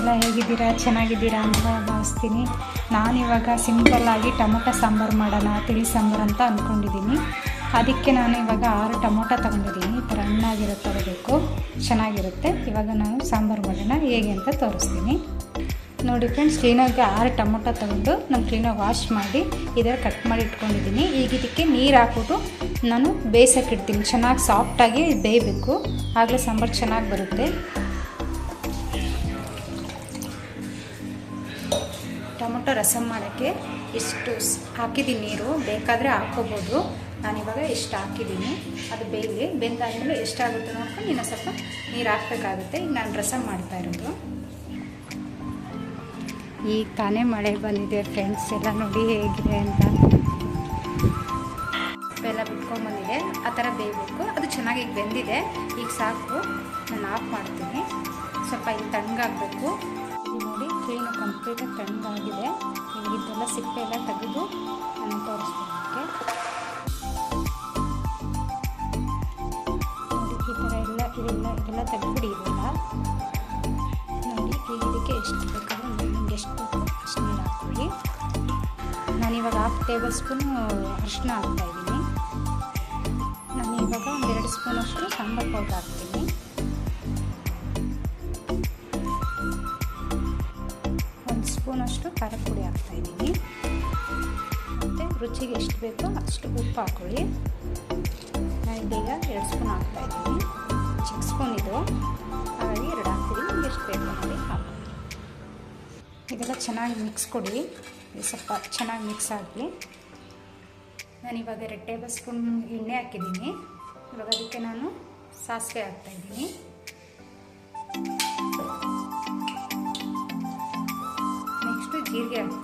ಎಲ್ಲ ಹೇಗಿದ್ದೀರಾ? ಚೆನ್ನಾಗಿದ್ದೀರಾ ಅಂತ ಭಾವಿಸ್ತೀನಿ. ನಾನಿವಾಗ ಸಿಂಪಲ್ಲಾಗಿ ಟೊಮೊಟೊ ಸಾಂಬಾರು ಮಾಡೋಣ, ತಿಳಿ ಸಾಂಬಾರು ಅಂತ ಅಂದ್ಕೊಂಡಿದ್ದೀನಿ ಅದಕ್ಕೆ ನಾನು ಇವಾಗ ಆರು ಟೊಮೊಟೊ ತೊಗೊಂಡಿದ್ದೀನಿ. ಈ ಥರ ಹಣ್ಣಾಗಿರೋ ತರಬೇಕು ಚೆನ್ನಾಗಿರುತ್ತೆ. ಇವಾಗ ನಾನು ಸಾಂಬಾರು ಮಾಡೋಣ. ಹೇಗೆ ಅಂತ ತೋರಿಸ್ತೀನಿ. ನೋಡಿ ಫ್ರೆಂಡ್ಸ್ ಕ್ಲೀನಾಗಿ ಆರು ಟೊಮೊಟೊ ತೊಗೊಂಡು ನಾನು ಕ್ಲೀನಾಗಿ ವಾಶ್ ಮಾಡಿ ಇದರ ಕಟ್ ಮಾಡಿ ಇಟ್ಕೊಂಡಿದ್ದೀನಿ. ಈಗ ಇದಕ್ಕೆ ನೀರು ಹಾಕ್ಬಿಟ್ಟು ನಾನು ಬೇಯಿಸೋಕ್ಕಿಡ್ತೀನಿ ಚೆನ್ನಾಗಿ ಸಾಫ್ಟಾಗಿ ಬೇಯಬೇಕು. ಆಗಲೇ ಸಾಂಬಾರು ಚೆನ್ನಾಗಿ ಬರುತ್ತೆ. ಟೊಮೊಟೊ ರಸಮ್ ಮಾಡೋಕ್ಕೆ ಇಷ್ಟು ಹಾಕಿದ್ದೀನಿ ನೀರು. ಬೇಕಾದರೆ ಹಾಕೋಬೋದು ನಾನಿವಾಗ ಇಷ್ಟು ಹಾಕಿದ್ದೀನಿ. ಅದು ಬೇಯಲಿ. ಬೆಂದಾದಮೇಲೆ ಎಷ್ಟಾಗುತ್ತೆ ನೋಡ್ಕೊಂಡು ಇನ್ನೂ ಸ್ವಲ್ಪ ನೀರು ಹಾಕಬೇಕಾಗುತ್ತೆ. ಈಗ ನಾನು ರಸಂ ಮಾಡ್ತಾ ಇರೋದು. ಈಗ ತಾನೇ ಮಳೆ ಬಂದಿದೆ ಫ್ರೆಂಡ್ಸ್. ಎಲ್ಲ ನೋಡಿ ಹೇಗಿದೆ ಅಂತ. ಎಲ್ಲ ಬಿಟ್ಕೊಂಬಂದಿದೆ ಆ ಥರ ಬೇಯಬೇಕು. ಅದು ಚೆನ್ನಾಗಿ ಈಗ ಬೆಂದಿದೆ. ಈಗ ಸಾಕು. ನಾನು ಆಫ್ ಮಾಡ್ತೀನಿ. ಸ್ವಲ್ಪ ಈಗ ತಣ್ಣಗಾಗಬೇಕು ಇದು ನೋಡಿ ಕ್ಲೀನು ಕಂಪ್ಲೀಟಾಗಿ ತಣ್ಣಗಾಗಿದೆ ಈಗ ಇದೆಲ್ಲ ಸಿಪ್ಪೆ ಎಲ್ಲ ತೆಗೆದು ನಾನು ತೋರಿಸ್ತೀನಿ ನೋಡಿ, ಈ ಥರ ಎಲ್ಲ ಇದೆಲ್ಲ ಇದೆಲ್ಲ ತೆಗೆದುಬಿಡಿ ಇದೆಲ್ಲ ನೋಡಿ ಇದಕ್ಕೆ ಎಷ್ಟು ಬೇಕಾದ್ರೆ ನಿಮ್ಗೆ ಎಷ್ಟು ಬೇಕು ಅಷ್ಟು ನೀರು ಹಾಕ್ಕೊಳ್ಳಿ ನಾನಿವಾಗ ಹಾಫ್ ಟೇಬಲ್ ಸ್ಪೂನು ಅರಿಶಿನ ಹಾಕ್ತಾಯಿದ್ದೀನಿ ನಾನು ಇವಾಗ ಒಂದೆರಡು ಸ್ಪೂನಷ್ಟು ಸಾಂಬಾರು ಪೌಡರ್ ಹಾಕ್ತೀನಿ. ಸ್ಪೂನಷ್ಟು ಖಾರ ಪುಡಿ ಹಾಕ್ತಾಯಿದ್ದೀನಿ ಮತ್ತು ರುಚಿಗೆ ಎಷ್ಟು ಬೇಕೋ ಅಷ್ಟು ಉಪ್ಪು ಹಾಕೊಳ್ಳಿ. ನಾನು ಇದೀಗ ಎರಡು ಸ್ಪೂನ್ ಹಾಕ್ತಾಯಿದ್ದೀನಿ ಚಿಕ್ಕ ಸ್ಪೂನ್ ಇದು. ಹಾಗಾಗಿ ಎರಡು ಹಾಕ್ತೀನಿ. ಎಷ್ಟು ಬೇಕು ನೋಡಿ ಹಾಕಿ. ಇದೆಲ್ಲ ಚೆನ್ನಾಗಿ ಮಿಕ್ಸ್ ಕೊಡಿ. ಸ್ವಲ್ಪ ಚೆನ್ನಾಗಿ ಮಿಕ್ಸ್ ಆಗಲಿ. ನಾನು ಇವಾಗ ಎರಡು ಟೇಬಲ್ ಸ್ಪೂನ್ ಎಣ್ಣೆ ಹಾಕಿದ್ದೀನಿ. ಇವಾಗ ಅದಕ್ಕೆ ನಾನು ಸಾಸಿವೆ ಹಾಕ್ತಾಯಿದ್ದೀನಿ sigue.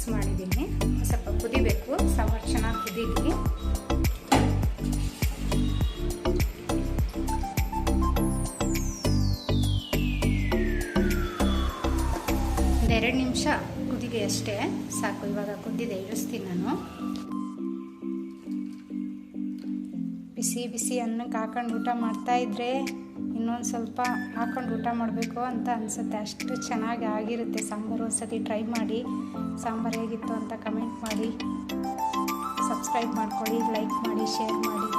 ಮಿಕ್ಸ್ ಮಾಡಿದ್ದೀನಿ. ಸ್ವಲ್ಪ ಕುದಿಬೇಕು. ಸಾಂಬಾರು ಚೆನ್ನಾಗಿ ಕುದೀಲಿ. ಒಂದೆರಡು ನಿಮಿಷ ಕುದಿಗೆ ಅಷ್ಟೇ. ಸಾಕು, ಇವಾಗ ಕುದ್ದಿದೆ ಇಳಿಸ್ತೀನಿ ನಾನು. ಬಿಸಿ ಬಿಸಿ ಅನ್ನಕ್ಕೆ ಹಾಕೊಂಡು ಊಟ ಮಾಡ್ತಾಯಿದ್ರೆ ಇನ್ನೊಂದು ಸ್ವಲ್ಪ ಹಾಕೊಂಡು ಊಟ ಮಾಡಬೇಕು ಅಂತ ಅನಿಸುತ್ತೆ. ಅಷ್ಟು ಚೆನ್ನಾಗಿ ಆಗಿರುತ್ತೆ. ಸಾಂಬಾರು ಒಂದ್ಸತಿ ಟ್ರೈ ಮಾಡಿ. ಸಾಂಬಾರು ಹೇಗಿತ್ತು ಅಂತ ಕಮೆಂಟ್ ಮಾಡಿ. ಸಬ್ಸ್ಕ್ರೈಬ್ ಮಾಡ್ಕೊಳ್ಳಿ, ಲೈಕ್ ಮಾಡಿ, ಶೇರ್ ಮಾಡಿ.